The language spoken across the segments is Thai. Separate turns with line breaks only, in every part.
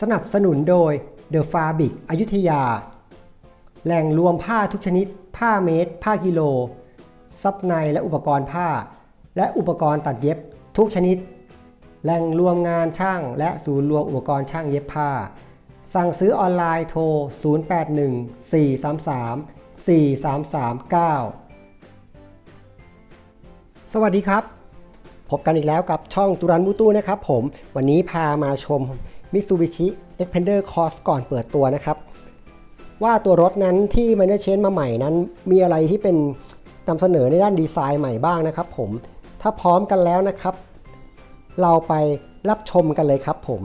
สนับสนุนโดย The Fabric อยุธยา แหล่งรวมผ้าทุกชนิด ผ้าเมตร ผ้ากิโล ซับในและอุปกรณ์ผ้า และอุปกรณ์ตัดเย็บทุกชนิด แหล่งรวมงานช่าง และศูนย์รวมอุปกรณ์ช่างเย็บผ้า สั่งซื้อออนไลน์โทร 0814334339 สวัสดีครับ พบกันอีกแล้วกับช่องตุรันมูตู้นะครับผม วันนี้พามาชม Mitsubishi Xpander Cross ก่อนเปิดตัวนะครับ ว่าตัวรถนั้นที่ m i n o r Change มาใหม่นั้น มีอะไรที่เป็นนำเสนอในด้านดีไซน์ใหม่บ้างนะครับผมถ้าพร้อมกันแล้วนะครับ เราไปรับชมกันเลยครับผม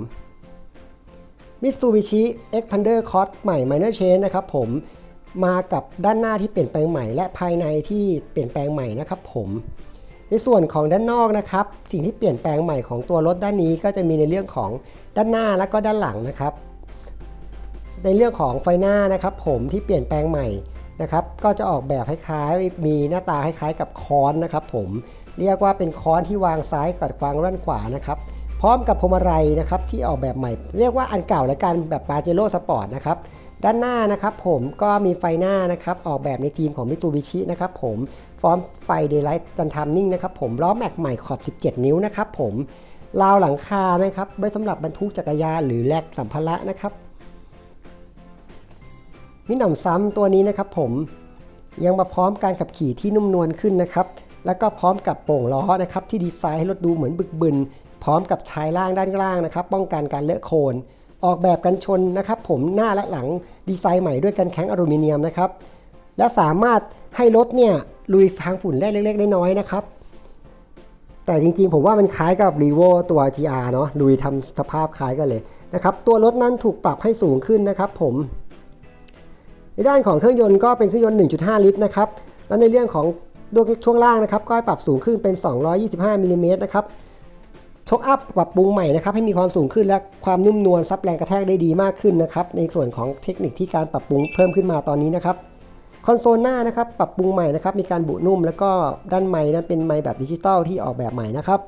Mitsubishi Xpander Cross ใหม่ Minor Change นะครับผมมากับด้านหน้าที่เปลี่ยนแปลงใหม่และภายในที่เปลี่ยนแปลงใหม่นะครับผม ในส่วนของด้านนอกนะครับ สิ่งที่เปลี่ยนแปลงใหม่ของตัวรถด้านนี้ก็จะมีในเรื่องของด้านหน้าและก็ด้านหลังนะครับ ในเรื่องของไฟหน้านะครับ ผมที่เปลี่ยนแปลงใหม่นะครับ ก็จะออกแบบคล้ายๆมีหน้าตาคล้ายๆกับค้อนนะครับ ผมเรียกว่าเป็นค้อนที่วางซ้ายกับวางด้านขวานะครับ พร้อมกับพวงมาลัยนะครับที่ออกแบบใหม่ เรียกว่าอันเก่าและกันแบบปาเจโร่สปอร์ตนะครับ ด้านหน้านะครับผมก็มีไฟหน้านะครับออกแบบในทีมของ Mitsubishi นะครับผมฟอร์มไฟเดย์ไลท์ดันทามนิ่งนะครับผมล้อแม็กใหม่ขอบ 17 นิ้วนะครับผมราวหลังคานะครับไว้สำหรับบรรทุกจักรยานหรือแลกสัมภาระนะครับมิหนำซ้ำตัวนี้นะครับผมยังมาพร้อมการขับขี่ที่นุ่มนวลขึ้นนะครับแล้วก็พร้อมกับโป่งล้อนะครับที่ดีไซน์ให้รถดูเหมือนบึกบึน พร้อมกับชายล่างด้านล่างนะครับ ป้องกันการเลอะโคลน ออกแบบกันชนนะครับผมหน้าและหลังดีไซน์ใหม่ด้วยกันแข็งอลูมิเนียมนะครับ และสามารถให้รถเนี่ยลุยทางฝุ่นได้เล็กๆน้อยๆนะครับ แต่จริงๆ ผมว่ามันคล้ายกับ r e v o ตัว GR เนาะลุยทำสภาพคล้ายกันเลยนะครับ ตัวรถนั้นถูกปรับให้สูงขึ้นนะครับผม ในด้านของเครื่องยนต์ก็เป็นเครื่องยนต์ 1.5 ลิตรนะครับ แล้วในเรื่องของช่วงล่างนะครับก็ปรับสูงขึ้นเป็น 225มิลลิเมตรนะครับ ช็อคอัพปรับปรุงใหม่นะครับให้มีความสูงขึ้นและความนุ่มนวลซับแรงกระแทกได้ดีมากขึ้นนะครับในส่วนของเทคนิคที่การปรับปรุงเพิ่มขึ้นมาตอนนี้นะครับคอนโซลหน้านะครับปรับปรุงใหม่นะครับมีการบุนุ่มแล้วก็ด้านไม้นั้นเป็นไม้แบบดิจิตอลที่ออกแบบใหม่นะครับ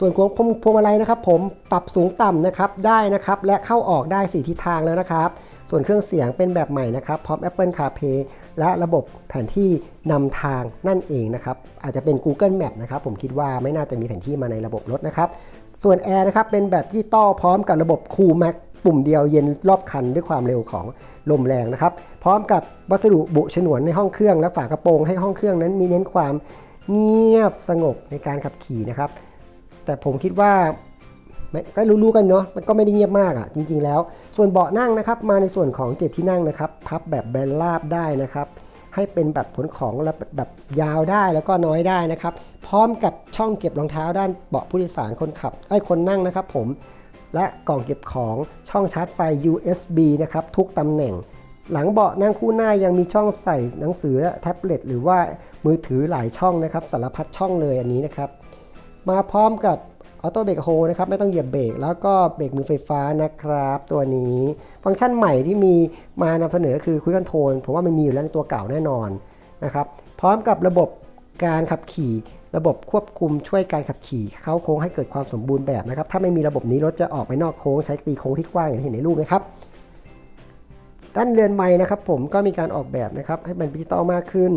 ส่วนของพวงมาลัยนะครับ ผมปรับสูงต่ำนะครับได้นะครับและเข้าออกได้4ทิศทางแล้วนะครับ ส่วนเครื่องเสียงเป็นแบบใหม่นะครับพร้อม Apple CarPlay และระบบแผนที่นำทางนั่นเองนะครับ อาจจะเป็น Google Map นะครับ ผมคิดว่าไม่น่าจะมีแผนที่มาในระบบรถนะครับ ส่วนแอร์นะครับเป็นแบบดิจิตอพร้อมกับระบบ Cool Max ปุ่มเดียวเย็นรอบคันด้วยความเร็วของลมแรงนะครับ พร้อมกับวัสดุบุฉนวนในห้องเครื่องและฝากระโปรงให้ห้องเครื่องนั้นมีเน้นความเงียบสงบในการขับขี่นะครับ แต่ผมคิดว่า ก็รู้ๆกันเนาะมันก็ไม่ได้เงียบมากอะ่ะจริง ๆ แล้ว ส่วนเบาะนั่งนะครับ มาในส่วนของ 7 ที่นั่งนะครับ พับแบบแบนราบได้นะครับให้เป็นแบบผลของแบบยาวได้แล้วก็น้อยได้นะครับ พร้อมกับช่องเก็บรองเท้าด้านเบาะผู้โดยสารคนขับไอ้คนนั่งนะครับผมและกล่องเก็บของช่องชาร์จไฟ USB นะครับทุกตำแหน่ง หลังเบาะนั่งคู่หน้ายังมีช่องใส่หนังสือแท็บเล็ตหรือว่ามือถือหลายช่องนะครับ สารพัดช่องเลยอันนี้นะครับ มาพร้อมกับ ออโต้เบรกโฮนะครับไม่ต้องเหยียบเบรกแล้วก็เบรกมือไฟฟ้านะครับ ตัวนี้ ฟังก์ชันใหม่ที่มีมานำเสนอคือคุยคอนโทรลผมว่ามันมีอยู่แล้วในตัวเก่าแน่นอนนะครับพร้อมกับระบบการขับขี่ ระบบควบคุมช่วยการขับขี่ เข้าโค้งให้เกิดความสมบูรณ์แบบนะครับ ถ้าไม่มีระบบนี้รถจะออกไปนอกโค้งใช้ตีโค้งที่กว้างอย่างที่เห็นในรูปนะครับด้านเรือนไม้นะครับผมก็มีการออกแบบนะครับให้มันดิจิตอลมากขึ้น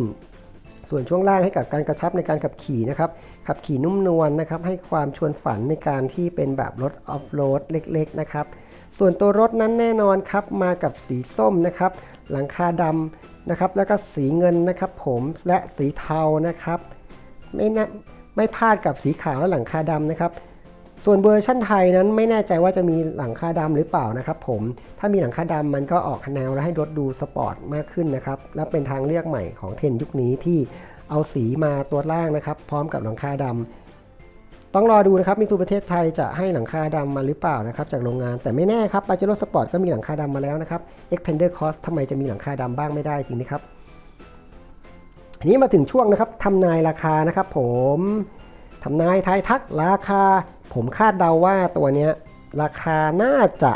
ส่วนช่วงล่างให้กับการกระชับในการขับขี่นะครับขับขี่นุ่มนวลนะครับให้ความชวนฝันในการที่เป็นแบบรถออฟโรดเล็กๆนะครับส่วนตัวรถนั้นแน่นอนครับมากับสีส้มนะครับหลังคาดำนะครับแล้วก็สีเงินนะครับผมและสีเทานะครับไม่นะไม่พลาดกับสีขาวและหลังคาดำนะครับ ส่วนเวอร์ชั่นไทยนั้นไม่แน่ใจว่าจะมีหลังคาดำหรือเปล่านะครับผมถ้ามีหลังคาดำมันก็ออกแนวและให้รถดูสปอร์ตมากขึ้นนะครับและเป็นทางเลือกใหม่ของเทนยุคนี้ที่เอาสีมาตัวล่างนะครับ พร้อมกับหลังคาดำต้องรอดูนะครับมิซูประเทศไทยจะให้หลังคาดำมาหรือเปล่านะครับจากโรงงานแต่ไม่แน่ครับปาเจโร่สปอร์ตก็มีหลังคาดำมาแล้วนะครับ Xpander Cross ทำไมจะมีหลังคาดำบ้างไม่ได้จริงไหมครับอันนี้มาถึงช่วงนะครับทำนายราคานะครับ ผมทำนายทายทักราคา ผมคาดเดาว่าตัวเนี้ยราคาน่าจะ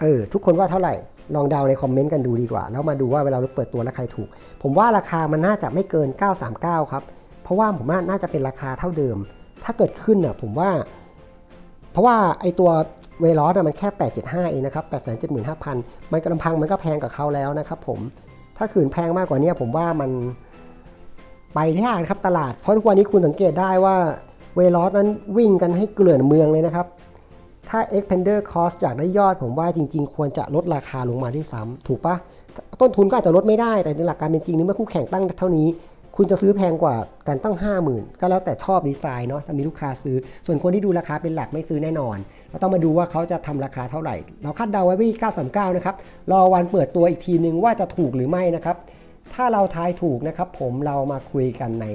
เออทุกคนว่าเท่าไหร่ ลองเดาในคอมเมนต์กันดูดีกว่า แล้วมาดูว่าเวลาเราเปิดตัวแล้วใครถูก ผมว่าราคามันน่าจะไม่เกิน 939 ครับ เพราะว่าผมว่าน่าจะเป็นราคาเท่าเดิม ถ้าเกิดขึ้นน่ะผมว่า เพราะว่าไอตัวเวลอสมันแค่ 875 เองนะครับ 875,000 มันกำพังมันก็แพงกับเขาแล้วนะครับผม ถ้าขืนแพงมากกว่านี้ผมว่ามันไปยากนครับตลาด เพราะทุกวันนี้คุณสังเกตได้ว่า เวลอสนั้นวิ่งกันให้เกลื่อนเมืองเลยนะครับ ถ้า Expander Cost อยากได้ยอดผมว่าจริง ๆ ควรจะลดราคาลงมาด้วยซ้ำถูกปะต้นทุนก็อาจจะลดไม่ได้แต่ในหลักการเป็นจริงนี่เมื่อคู่แข่งตั้งเท่านี้ คุณจะซื้อแพงกว่ากันตั้ง 50,000 ก็แล้วแต่ชอบดีไซน์เนาะถ้ามีลูกค้าซื้อ ส่วนคนที่ดูราคาเป็นหลักไม่ซื้อแน่นอนเราต้องมาดูว่าเขาจะทำราคาเท่าไหร่ เราคาดเดาไว้ที่939 นะครับรอวันเปิดตัวอีกทีนึงว่าจะถูกหรือไม่นะครับถ้าเราทายถูกนะครับ ผมเรามาคุยกันใน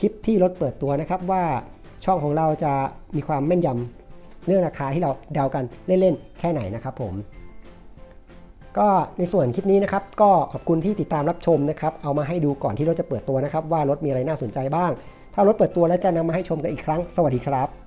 คลิปที่รถเปิดตัวนะครับว่า ช่องของเราจะมีความแม่นยำเรื่องราคาที่เราเดากันเล่นๆ แค่ไหนนะครับผม ก็ในส่วนคลิปนี้นะครับ ก็ขอบคุณที่ติดตามรับชมนะครับ เอามาให้ดูก่อนที่รถจะเปิดตัวนะครับ ว่ารถมีอะไรน่าสนใจบ้าง ถ้ารถเปิดตัวแล้วจะนำมาให้ชมกันอีกครั้ง สวัสดีครับ